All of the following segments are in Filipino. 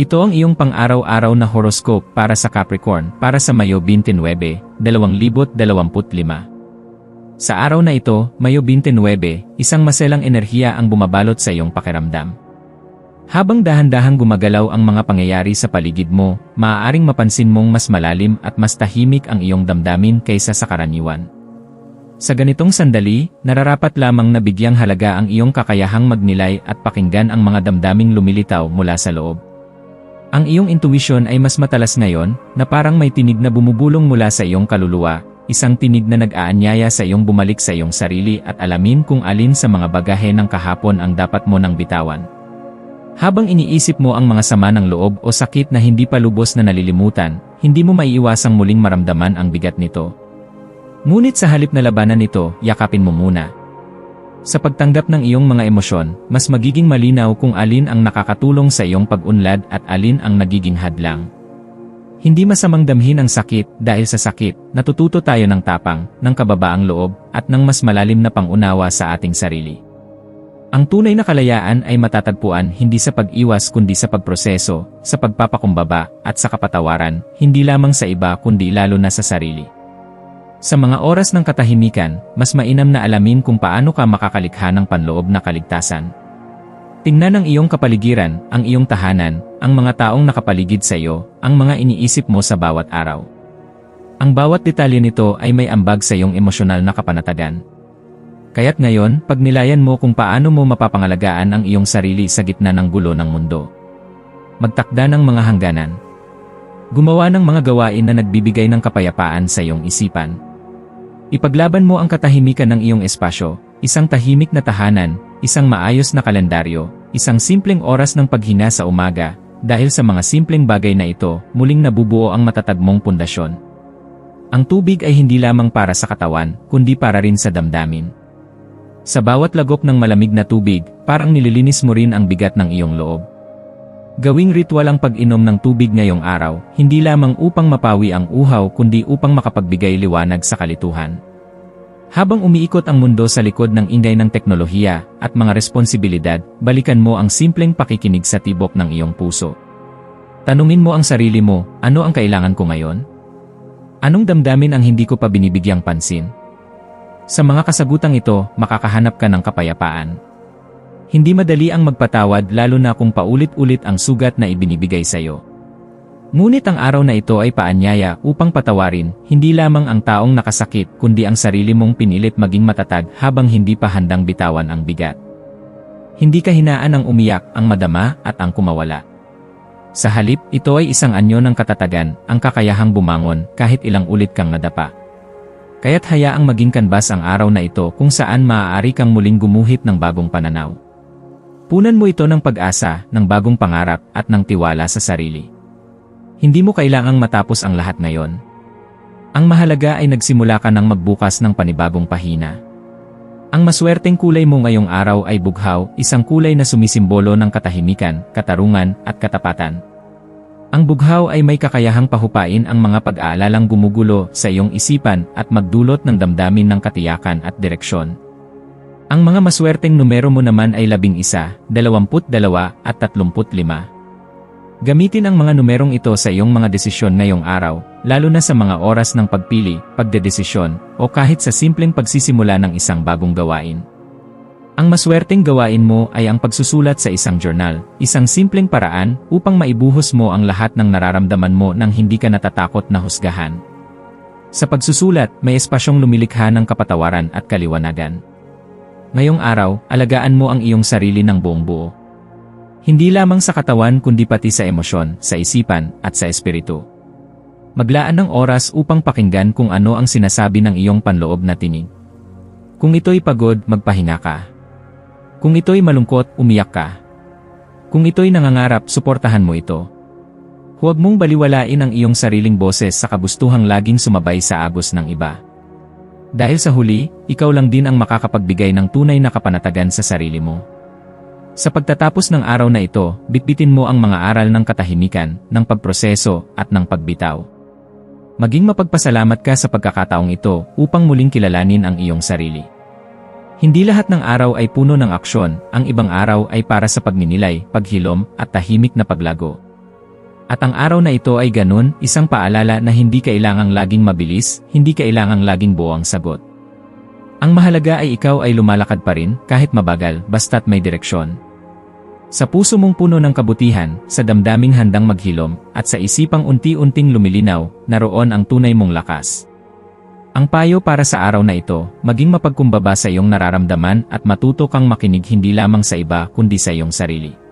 Ito ang iyong pang-araw-araw na horoscope para sa Capricorn para sa Mayo 29, 2025. Sa araw na ito, Mayo 29, isang maselang enerhiya ang bumabalot sa iyong pakiramdam. Habang dahan-dahang gumagalaw ang mga pangyayari sa paligid mo, maaaring mapansin mong mas malalim at mas tahimik ang iyong damdamin kaysa sa karaniwan. Sa ganitong sandali, nararapat lamang na bigyang halaga ang iyong kakayahang magnilay at pakinggan ang mga damdaming lumilitaw mula sa loob. Ang iyong intuition ay mas matalas ngayon, na parang may tinig na bumubulong mula sa iyong kaluluwa, isang tinig na nag-aanyaya sa iyong bumalik sa iyong sarili at alamin kung alin sa mga bagahe ng kahapon ang dapat mo nang bitawan. Habang iniisip mo ang mga sama ng loob o sakit na hindi pa lubos na nalilimutan, hindi mo maiiwasang muling maramdaman ang bigat nito. Ngunit sa halip na labanan nito, yakapin mo muna. Sa pagtanggap ng iyong mga emosyon, mas magiging malinaw kung alin ang nakakatulong sa iyong pag-unlad at alin ang nagiging hadlang. Hindi masamang damhin ang sakit dahil sa sakit, natututo tayo ng tapang, ng kababaang loob, at ng mas malalim na pangunawa sa ating sarili. Ang tunay na kalayaan ay matatagpuan hindi sa pag-iwas kundi sa pagproseso, sa pagpapakumbaba, at sa kapatawaran, hindi lamang sa iba kundi lalo na sa sarili. Sa mga oras ng katahimikan, mas mainam na alamin kung paano ka makakalikha ng panloob na kaligtasan. Tingnan ang iyong kapaligiran, ang iyong tahanan, ang mga taong nakapaligid sa iyo, ang mga iniisip mo sa bawat araw. Ang bawat detalye nito ay may ambag sa iyong emosyonal na kapanatagan. Kaya't ngayon, pagnilayan mo kung paano mo mapapangalagaan ang iyong sarili sa gitna ng gulo ng mundo. Magtakda ng mga hangganan. Gumawa ng mga gawain na nagbibigay ng kapayapaan sa iyong isipan. Ipaglaban mo ang katahimikan ng iyong espasyo, isang tahimik na tahanan, isang maayos na kalendaryo, isang simpleng oras ng paghina sa umaga, dahil sa mga simpleng bagay na ito, muling nabubuo ang matatag mong pundasyon. Ang tubig ay hindi lamang para sa katawan, kundi para rin sa damdamin. Sa bawat lagok ng malamig na tubig, parang nililinis mo rin ang bigat ng iyong loob. Gawing ritual ang pag-inom ng tubig ngayong araw, hindi lamang upang mapawi ang uhaw kundi upang makapagbigay liwanag sa kalituhan. Habang umiikot ang mundo sa likod ng ingay ng teknolohiya at mga responsibilidad, balikan mo ang simpleng pakikinig sa tibok ng iyong puso. Tanungin mo ang sarili mo, ano ang kailangan ko ngayon? Anong damdamin ang hindi ko pa binibigyang pansin? Sa mga kasagutang ito, makakahanap ka ng kapayapaan. Hindi madali ang magpatawad lalo na kung paulit-ulit ang sugat na ibinibigay sa iyo. Ngunit ang araw na ito ay paanyaya upang patawarin, hindi lamang ang taong nakasakit kundi ang sarili mong pinilit maging matatag habang hindi pa handang bitawan ang bigat. Hindi kahinaan ang umiyak, ang madama, at ang kumawala. Sa halip, ito ay isang anyo ng katatagan, ang kakayahang bumangon kahit ilang ulit kang nadapa. Kaya't hayaang maging kanbas ang araw na ito kung saan maaari kang muling gumuhit ng bagong pananaw. Punan mo ito ng pag-asa, ng bagong pangarap, at ng tiwala sa sarili. Hindi mo kailangang matapos ang lahat ngayon. Ang mahalaga ay nagsimula ka ng magbukas ng panibagong pahina. Ang maswerteng kulay mo ngayong araw ay bughaw, isang kulay na sumisimbolo ng katahimikan, katarungan, at katapatan. Ang bughaw ay may kakayahang pahupain ang mga pag-aalalang gumugulo sa iyong isipan at magdulot ng damdamin ng katiyakan at direksyon. Ang mga maswerteng numero mo naman ay 11, 22 at 35. Gamitin ang mga numerong ito sa iyong mga desisyon ngayong araw, lalo na sa mga oras ng pagpili, pagdedesisyon, o kahit sa simpleng pagsisimula ng isang bagong gawain. Ang maswerteng gawain mo ay ang pagsusulat sa isang journal, isang simpleng paraan upang maibuhos mo ang lahat ng nararamdaman mo nang hindi ka natatakot na husgahan. Sa pagsusulat, may espasyong lumilikha ng kapatawaran at kaliwanagan. Ngayong araw, alagaan mo ang iyong sarili ng buong buo. Hindi lamang sa katawan kundi pati sa emosyon, sa isipan, at sa espiritu. Maglaan ng oras upang pakinggan kung ano ang sinasabi ng iyong panloob na tinig. Kung ito'y pagod, magpahinga ka. Kung ito'y malungkot, umiyak ka. Kung ito'y nangangarap, suportahan mo ito. Huwag mong baliwalain ang iyong sariling boses sa kabustuhang laging sumabay sa agos ng iba. Dahil sa huli, ikaw lang din ang makakapagbigay ng tunay na kapanatagan sa sarili mo. Sa pagtatapos ng araw na ito, bitbitin mo ang mga aral ng katahimikan, ng pagproseso, at ng pagbitaw. Maging mapagpasalamat ka sa pagkakataong ito upang muling kilalanin ang iyong sarili. Hindi lahat ng araw ay puno ng aksyon, ang ibang araw ay para sa pagninilay, paghilom, at tahimik na paglago. At ang araw na ito ay ganun, isang paalala na hindi kailangang laging mabilis, hindi kailangang laging buo ang sagot. Ang mahalaga ay ikaw ay lumalakad pa rin, kahit mabagal, basta't may direksyon. Sa puso mong puno ng kabutihan, sa damdaming handang maghilom, at sa isipang unti-unting lumilinaw, naroon ang tunay mong lakas. Ang payo para sa araw na ito, maging mapagkumbaba sa iyong nararamdaman at matuto kang makinig hindi lamang sa iba kundi sa iyong sarili.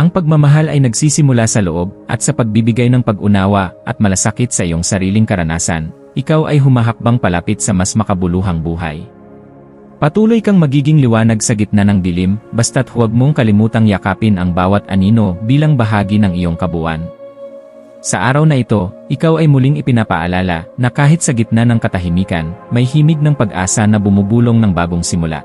Ang pagmamahal ay nagsisimula sa loob at sa pagbibigay ng pag-unawa at malasakit sa iyong sariling karanasan, ikaw ay humahakbang palapit sa mas makabuluhang buhay. Patuloy kang magiging liwanag sa gitna ng dilim, basta't huwag mong kalimutang yakapin ang bawat anino bilang bahagi ng iyong kabuuan. Sa araw na ito, ikaw ay muling ipinapaalala na kahit sa gitna ng katahimikan, may himig ng pag-asa na bumubulong ng bagong simula.